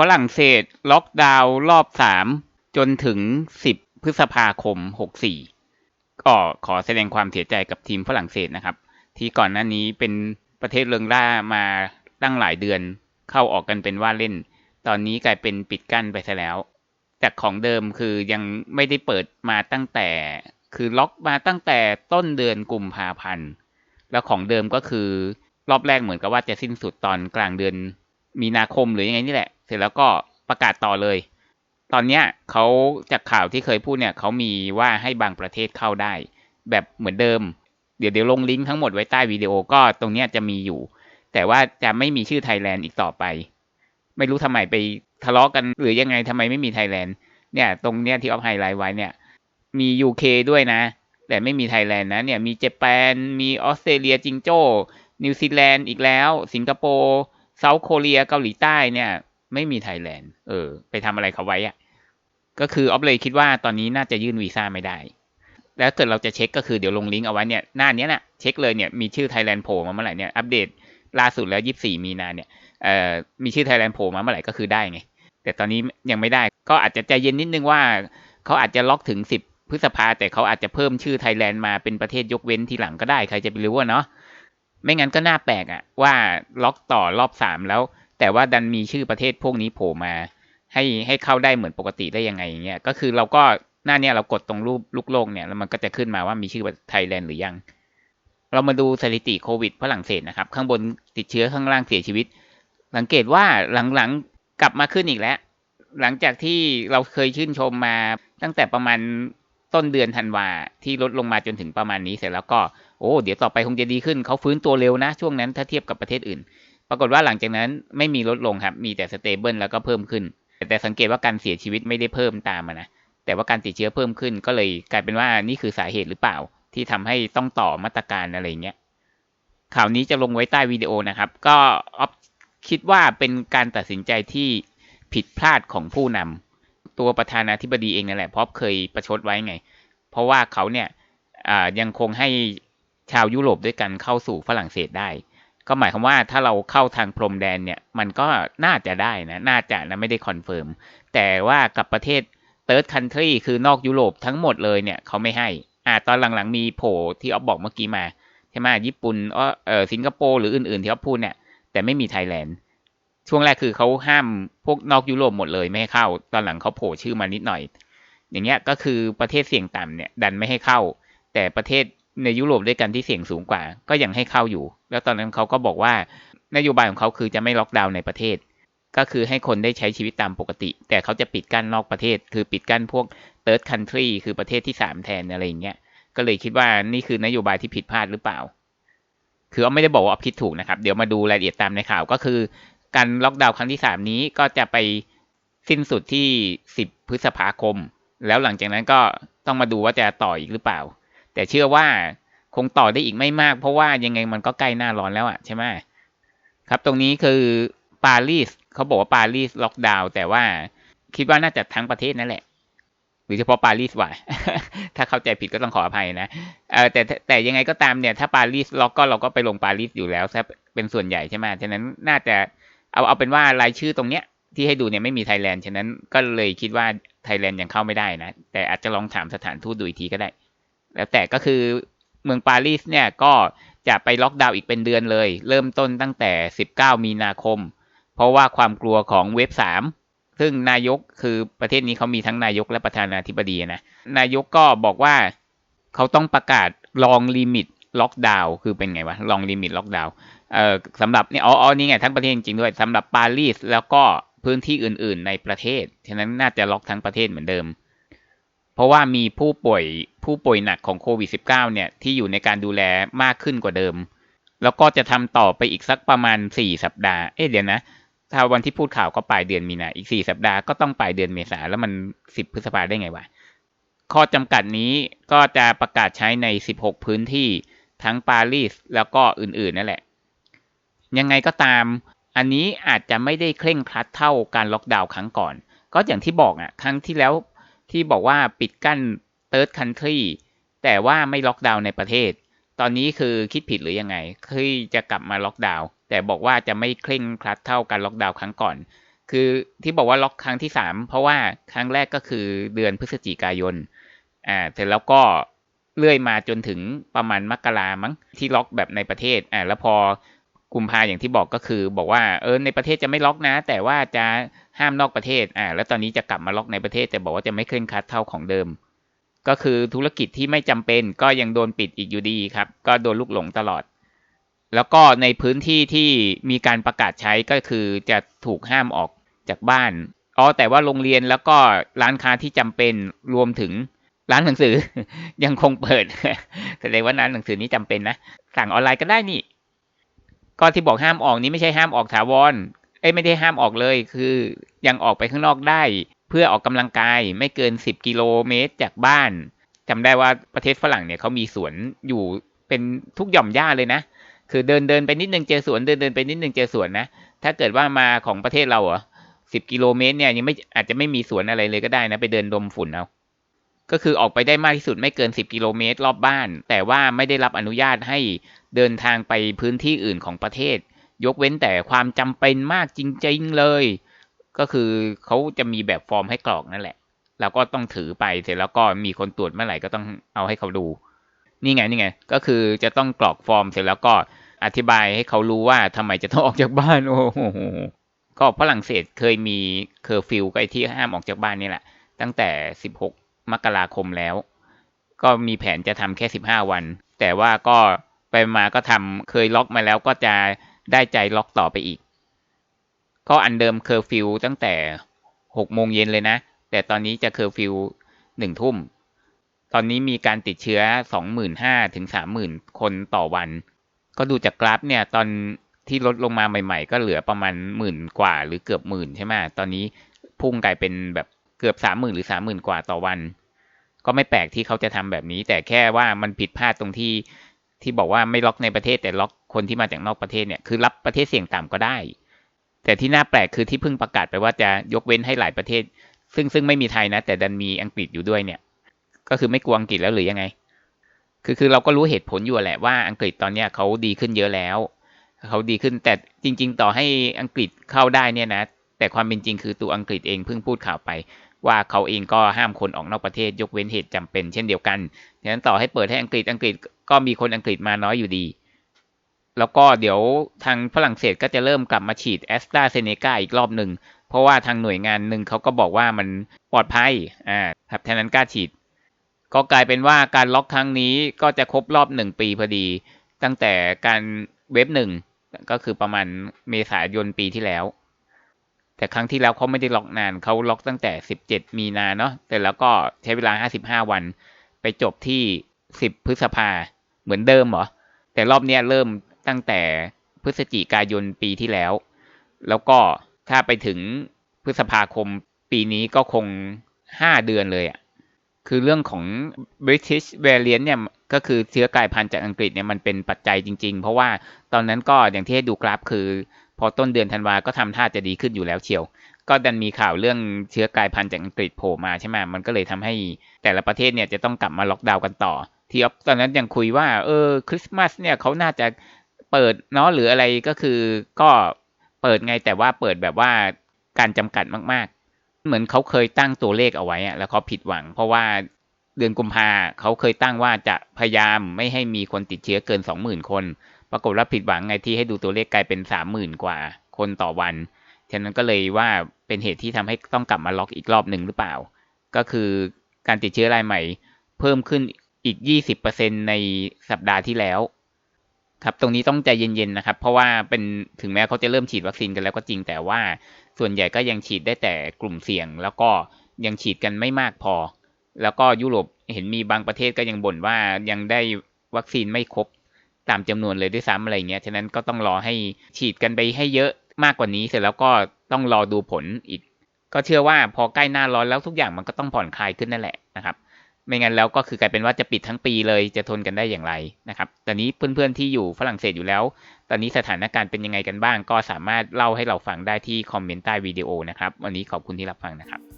ฝรั่งเศสล็อกดาวน์รอบสามจนถึงสิบพฤษภาคมหกสี่ก็ขอแสดงความเสียใจกับทีมฝรั่งเศสนะครับ ที่ก่อนหน้านี้เป็นประเทศเริงร่ามาตั้งหลายเดือนเข้าออกกันเป็นว่าเล่น ตอนนี้กลายเป็นปิดกั้นไปซะแล้ว จากของเดิมคือยังไม่ได้เปิดมาตั้งแต่ คือล็อกมาตั้งแต่ต้นเดือนกุมภาพันธ์แล้วของเดิมก็คือรอบแรกเหมือนกับว่าจะสิ้นสุดตอนกลางเดือน มีนาคมหรือยังไงนี่แหละ เสร็จแล้วก็ประกาศต่อเลย ตอนเนี้ยเขาจากข่าวที่เคยพูดเนี่ยเขามีว่าให้บางประเทศเข้าได้ แบบเหมือนเดิม เดี๋ยวเดี๋ยวลงลิงก์ทั้งหมดไว้ใต้วิดีโอก็ตรงเนี้ยจะมีอยู่ แต่ว่าจะไม่มีชื่อไทยแลนด์อีกต่อไป ไม่รู้ทำไมไปทะเลาะกันหรือยังไงทำไมไม่มีไทยแลนด์เนี่ยตรงเนี้ยที่ออฟไฮไลท์ไว้เนี่ยมี UK ด้วยนะ แต่ไม่มีไทยแลนด์นะเนี่ยมีเจแปนมีออสเตรเลียจิงโจ้นิวซีแลนด์อีกแล้ว สิงคโปร์ เซาท์โคเรียเกาหลีใต้เนี่ย ไม่มีไทยแลนด์เออ ไปทำอะไรเขาไว้อะก็คือออฟเลยคิดว่าตอนนี้น่าจะยื่นวีซ่าไม่ได้ แล้วเกิดเราจะเช็คก็คือเดี๋ยวลงลิงก์เอาไว้เนี่ยหน้านี้นะเช็คเลยเนี่ยมีชื่อไทยแลนด์โผล่มาเมื่อไหร่เนี่ยอัปเดตล่าสุดแล้ว 24 มีนาเนี่ยเอ่อมีชื่อไทยแลนด์โผล่มาเมื่อไหร่ก็คือได้ไง แต่ตอนนี้ยังไม่ได้ ก็อาจจะใจเย็นนิดนึงว่าเขาอาจจะล็อกถึง 10 พฤษภาแต่เขาอาจจะเพิ่มชื่อไทยแลนด์มาเป็นประเทศยกเว้นทีหลังก็ได้ใครจะไปรู้ว่าเนาะ ไม่งั้นก็น่าแปลกอะว่าล็อกต่อรอบสามแล้ว แต่ว่าดันมีชื่อประเทศพวกนี้โผล่มา ให้ให้เข้าได้เหมือนปกติได้ยังไงเงี้ยก็คือเราก็หน้าเนี้ยเรากดตรงรูปลูกโลกเนี่ยแล้วมันก็จะขึ้นมาว่ามีชื่อไทยแลนด์หรือยัง เรามาดูสถิติโควิดฝรั่งเศสนะครับ ข้างบนติดเชื้อข้างล่างเสียชีวิต สังเกตว่าหลังๆกลับมาขึ้นอีกแล้ว หลังจากที่เราเคยชื่นชมมาตั้งแต่ประมาณ ต้นเดือนธันวาที่ลดลงมาจนถึงประมาณนี้เสร็จแล้วก็โอ้เดี๋ยวต่อไปคงจะดีขึ้นเขาฟื้นตัวเร็วนะ ช่วงนั้นถ้าเทียบกับประเทศอื่น ปรากฏว่าหลังจากนั้นไม่มีลดลงครับ มีแต่สเตเบิลแล้วก็เพิ่มขึ้น แต่สังเกตว่าการเสียชีวิตไม่ได้เพิ่มตามมานะแต่ว่าการติดเชื้อเพิ่มขึ้นก็เลยกลายเป็นว่านี่คือสาเหตุหรือเปล่า ที่ทำให้ต้องต่อมาตรการอะไรเงี้ยข่าวนี้จะลงไว้ใต้วิดีโอนะครับ ก็ออฟคิดว่าเป็นการตัดสินใจที่ผิดพลาดของผู้นำ ตัวประธานาธิบดีเองนั่นแหละเพราะเคยประชดไว้ไง เพราะว่าเขาเนี่ยยังคงให้ชาวยุโรปด้วยกันเข้าสู่ฝรั่งเศสได้ ก็หมายความว่าถ้าเราเข้าทางพรมแดนเนี่ยมันก็น่าจะได้นะน่าจะนะไม่ได้คอนเฟิร์มแต่ว่ากับประเทศเติร์ดคันทรีคือนอกยุโรปทั้งหมดเลยเนี่ยเขาไม่ให้อ่าตอนหลังๆมีโผที่ออฟบอกเมื่อกี้มาใช่ไหมญี่ปุ่นเออสิงคโปร์หรืออื่นๆที่ออฟพูดเนี่ยแต่ไม่มีไทยแลนด์ ช่วงแรกคือเขาห้ามพวกนอกยุโรปหมดเลยไม่ให้เข้า ตอนหลังเขาโผล่ชื่อมานิดหน่อย อย่างเงี้ยก็คือประเทศเสี่ยงต่ำเนี่ยดันไม่ให้เข้า แต่ประเทศในยุโรปด้วยกันที่เสี่ยงสูงกว่า ก็ยังให้เข้าอยู่ แล้วตอนนั้นเขาก็บอกว่านโยบายของเขาคือจะไม่ล็อกดาวน์ในประเทศ ก็คือให้คนได้ใช้ชีวิตตามปกติ แต่เขาจะปิดกั้นนอกประเทศ คือปิดกั้นพวก third country คือประเทศที่สามแทนอะไรอย่างเงี้ย ก็เลยคิดว่านี่คือนโยบายที่ผิดพลาดหรือเปล่า คือเอาไม่ได้บอกว่าคิดถูกนะครับ เดี๋ยวมาดูรายละเอียดตามในข่าวก็คือ การล็อกดาวน์ครั้งที่สามนี้ก็จะไปสิ้นสุดที่สิบพฤษภาคม แล้วหลังจากนั้นก็ต้องมาดูว่าจะต่ออีกหรือเปล่า แต่เชื่อว่าคงต่อได้อีกไม่มาก เพราะว่ายังไงมันก็ใกล้หน้าร้อนแล้วอะใช่ไหมครับตรงนี้คือปารีสเขาบอกว่าปารีสล็อกดาวน์แต่ว่าคิดว่าน่าจะทั้งประเทศนั่นแหละ หรือเฉพาะปารีสว่ะถ้าเข้าใจผิดก็ต้องขออภัยนะเออแต่แต่ยังไงก็ตามเนี่ย ถ้าปารีสล็อกก็เราก็ไปลงปารีสอยู่แล้วถ้าเป็นส่วนใหญ่ใช่ไหมฉะนั้นน่าจะ เอาเอาเป็นว่ารายชื่อตรงเนี้ยที่ให้ดูเนี่ยไม่มีไทยแลนด์ฉะนั้นก็เลยคิดว่าไทยแลนด์ยังเข้าไม่ได้นะ แต่อาจจะลองถามสถานทูตดูอีกทีก็ได้ แล้วแต่ก็คือเมืองปารีสเนี่ยก็จะไปล็อกดาวน์อีกเป็นเดือนเลย เริ่มต้นตั้งแต่ 19 มีนาคม เพราะว่าความกลัวของเว็บ 3 ซึ่งนายกคือประเทศนี้เขามีทั้งนายกและประธานาธิบดีนะ นายกก็บอกว่าเขาต้องประกาศลองลิมิตล็อกดาวน์คือเป็นไงวะลองลิมิตล็อกดาวน์ เอ่อสำหรับนี่อ๋อนี่ไงทั้งประเทศจริงด้วยสำหรับปารีสแล้วก็พื้นที่อื่น ๆ ในประเทศ ฉะนั้นน่าจะล็อกทั้งประเทศเหมือนเดิม เพราะว่ามีผู้ป่วยผู้ป่วยหนักของโควิด -19 เนี่ยที่อยู่ในการดูแลมากขึ้นกว่าเดิม แล้วก็จะทำต่อไปอีกสักประมาณ 4 สัปดาห์ เอ๊ะเดี๋ยวนะ ถ้าวันที่พูดข่าวก็ปลายเดือนมีนาอีก 4 สัปดาห์ก็ต้องปลายเดือนเมษาแล้วมัน 10 พฤษภาได้ไงวะ ข้อจำกัดนี้ก็จะประกาศใช้ใน 16 พื้นที่ทั้งปารีสแล้วก็อื่น ๆ นั่นแหละ ยังไงก็ตาม อันนี้อาจจะไม่ได้เคร่งครัดเท่าการล็อกดาวน์ครั้งก่อน ก็อย่างที่บอกอะ ครั้งที่แล้วที่บอกว่าปิดกั้น third country แต่ว่าไม่ล็อกดาวน์ในประเทศ ตอนนี้คือคิดผิดหรือยังไง คือจะกลับมาล็อกดาวน์แต่บอกว่าจะไม่เคร่งครัดเท่าการล็อกดาวน์ครั้งก่อน คือที่บอกว่าล็อกครั้งที่สามเพราะว่าครั้งแรกก็คือเดือนพฤศจิกายน อ่าเสร็จแล้วก็เลื่อยมาจนถึงประมาณมกรามั้งที่ล็อกแบบในประเทศ อ่าแล้วพอ กุมภาอย่างที่บอกก็คือ บอกว่าเออในประเทศจะไม่ล็อกนะ แต่ว่าจะห้ามนอกประเทศอ่าแล้วตอนนี้จะกลับมาล็อกในประเทศแต่บอกว่าจะไม่เคร่งครัดเท่าของเดิม ก็คือธุรกิจที่ไม่จำเป็นก็ยังโดนปิดอีกอยู่ดีครับ ก็โดนลูกหลงตลอด แล้วก็ในพื้นที่ที่มีการประกาศใช้ก็คือจะถูกห้ามออกจากบ้านอ๋อแต่ว่าโรงเรียนแล้วก็ร้านค้าที่จำเป็นรวมถึงร้านหนังสือยังคงเปิดแสดงว่าร้านหนังสือนี้จำเป็นนะ สั่งออนไลน์ก็ได้นี่ ก็ที่บอกห้ามออกนี้ไม่ใช่ห้ามออกถาวรเอ้ยไม่ได้ห้ามออกเลย คือยังออกไปข้างนอกได้ เพื่อออกกำลังกายไม่เกิน 10 กิโลเมตรจากบ้านจำได้ว่าประเทศฝรั่งเนี่ยเขามีสวนอยู่เป็นทุกหย่อมหญ้าเลยนะ คือเดินเดินไปนิดนึงเจอสวนเดินเดินไปนิดนึงเจอสวนนะ ถ้าเกิดว่ามาของประเทศเราเหรอสิบกิโลเมตรเนี่ยยังไม่อาจจะไม่มีสวนอะไรเลยก็ได้นะ ไปเดินดมฝุ่นเอา ก็คือออกไปได้มากที่สุดไม่เกินสิบกิโลเมตรรอบบ้าน แต่ว่าไม่ได้รับอนุญาตให้เดินทางไปพื้นที่อื่นของประเทศ ยกเว้นแต่ความจำเป็นมากจริงๆเลย ก็คือเขาจะมีแบบฟอร์มให้กรอกนั่นแหละเราก็ต้องถือไปเสร็จแล้วก็มีคนตรวจเมื่อไหร่ก็ต้องเอาให้เขาดู นี่ไงนี่ไง ก็คือจะต้องกรอกฟอร์มเสร็จแล้วก็อธิบายให้เขารู้ว่าทำไมจะต้องออกจากบ้านโอ้โหก็ฝรั่งเศสเคยมีเคอร์ฟิวก็ไอที่ห้ามออกจากบ้านนี่แหละ ตั้งแต่ 16 มกราคมแล้ว ก็มีแผนจะทำแค่ 15 วัน แต่ว่าก็ไปมาก็ทำเคยล็อกมาแล้วก็จะได้ใจล็อกต่อไปอีกก็อันเดิมเคอร์ฟิวตั้งแต่6โมงเย็นเลยนะ แต่ตอนนี้จะเคอร์ฟิวหนึ่งทุ่ม ตอนนี้มีการติดเชื้อ 25,000ถึง30,000 คนต่อวัน ก็ดูจากกราฟเนี่ยตอนที่ลดลงมาใหม่ ๆ ก็เหลือประมาณหมื่นกว่าหรือเกือบหมื่นใช่ไหมตอนนี้พุ่งกลายเป็นแบบ เกือบสามหมื่นหรือสามหมื่นกว่าต่อวัน ก็ไม่แปลกที่เขาจะทำแบบนี้ แต่แค่ว่ามันผิดพลาดตรงที่ที่บอกว่าไม่ล็อกในประเทศแต่ล็อกคนที่มาจากนอกประเทศเนี่ยคือรับประเทศเสี่ยงต่ำก็ได้ แต่ที่น่าแปลกคือที่เพิ่งประกาศไปว่าจะยกเว้นให้หลายประเทศ ซึ่งซึ่งไม่มีไทยนะ แต่ดันมีอังกฤษอยู่ด้วยเนี่ย ก็คือไม่กลัวอังกฤษแล้วหรือยังไง คือคือเราก็รู้เหตุผลอยู่แหละว่าอังกฤษตอนเนี้ยเขาดีขึ้นเยอะแล้วเขาดีขึ้นแต่จริง ๆ ต่อให้อังกฤษเข้าได้เนี่ยนะ แต่ความเป็นจริงคือตัวอังกฤษเองเพิ่งพูดข่าวไป ว่าเขาเองก็ห้ามคนออกนอกประเทศยกเว้นเหตุจำเป็นเช่นเดียวกันดังนั้นต่อให้เปิดให้อังกฤษอังกฤษก็มีคนอังกฤษมาน้อยอยู่ดี แล้วก็เดี๋ยวทางฝรั่งเศสก็จะเริ่มกลับมาฉีดแอสตราเซเนกาอีกรอบหนึ่ง เพราะว่าทางหน่วยงานหนึ่งเขาก็บอกว่ามันปลอดภัยอ่าครับแทนนั้นกล้าฉีด ก็กลายเป็นว่าการล็อกครั้งนี้ก็จะครบรอบหนึ่งปีพอดี ตั้งแต่การเว็บหนึ่งก็คือประมาณเมษายนปีที่แล้ว แต่ครั้งที่แล้วเขาไม่ได้ล็อกนานเขาล็อกตั้งแต่ 17 มีนาเนาะแต่แล้วก็ใช้เวลา 55 วัน ไปจบที่ 10 พฤษภาเหมือนเดิมเหรอ แต่รอบเนี้ยเริ่มตั้งแต่พฤศจิกายนปีที่แล้ว แล้วก็ถ้าไปถึงพฤษภาคมปีนี้ก็คง 5 เดือนเลยอะ่ะคือเรื่องของ British variant เนี่ยก็คือเชื้อกลายพันธุ์จากอังกฤษเนี่ยมันเป็นปัจจัยจริง ๆ เพราะว่าตอนนั้นก็อย่างที่ให้ดูกราฟคือ พอต้นเดือนธันวาก็ทำท่าจะดีขึ้นอยู่แล้วเชียว ก็ดันมีข่าวเรื่องเชื้อกลายพันธุ์จากอังกฤษโผล่มาใช่ไหมมันก็เลยทำให้แต่ละประเทศเนี่ยจะต้องกลับมาล็อกดาวน์กันต่อ ที่ตอนนั้นยังคุยว่าเออคริสต์มาสเนี่ยเขาน่าจะเปิดเนาะหรืออะไรก็คือก็เปิดไงแต่ว่าเปิดแบบว่าการจำกัดมาก ๆ เหมือนเขาเคยตั้งตัวเลขเอาไว้อะแล้วเขาผิดหวัง เพราะว่าเดือนกุมภาเขาเคยตั้งว่าจะพยายามไม่ให้มีคนติดเชื้อเกิน 20,000 คน ปรากฏว่าผิดหวังไงที่ให้ดูตัวเลขกลายเป็น30,000กว่า คนต่อวัน ฉะนั้นก็เลยว่าเป็นเหตุที่ทำให้ต้องกลับมาล็อกอีกรอบหนึ่งหรือเปล่า ก็คือการติดเชื้อรายใหม่ เพิ่มขึ้นอีก 20%ในสัปดาห์ที่แล้ว ครับ ตรงนี้ต้องใจเย็นๆนะครับ เพราะว่าเป็นถึงแม้เขาจะเริ่มฉีดวัคซีนกันแล้วก็จริงแต่ว่า ส่วนใหญ่ก็ยังฉีดได้แต่กลุ่มเสี่ยง แล้วก็ยังฉีดกันไม่มากพอ แล้วก็ยุโรปเห็นมีบางประเทศก็ยังบ่นว่ายังได้วัคซีนไม่ครบ ตามจำนวนเลยด้วยซ้ำอะไรเงี้ย ฉะนั้นก็ต้องรอให้ฉีดกันไปให้เยอะมากกว่านี้ เสร็จแล้วก็ต้องรอดูผลอีก ก็เชื่อว่าพอใกล้หน้าร้อนแล้วทุกอย่างมันก็ต้องผ่อนคลายขึ้นนั่นแหละนะครับ ไม่งั้นแล้วก็คือกลายเป็นว่าจะปิดทั้งปีเลยจะทนกันได้อย่างไรนะครับ ตอนนี้เพื่อนๆที่อยู่ฝรั่งเศสอยู่แล้ว ตอนนี้สถานการณ์เป็นยังไงกันบ้าง ก็สามารถเล่าให้เราฟังได้ที่คอมเมนต์ใต้วิดีโอนะครับ วันนี้ขอบคุณที่รับฟังนะครับ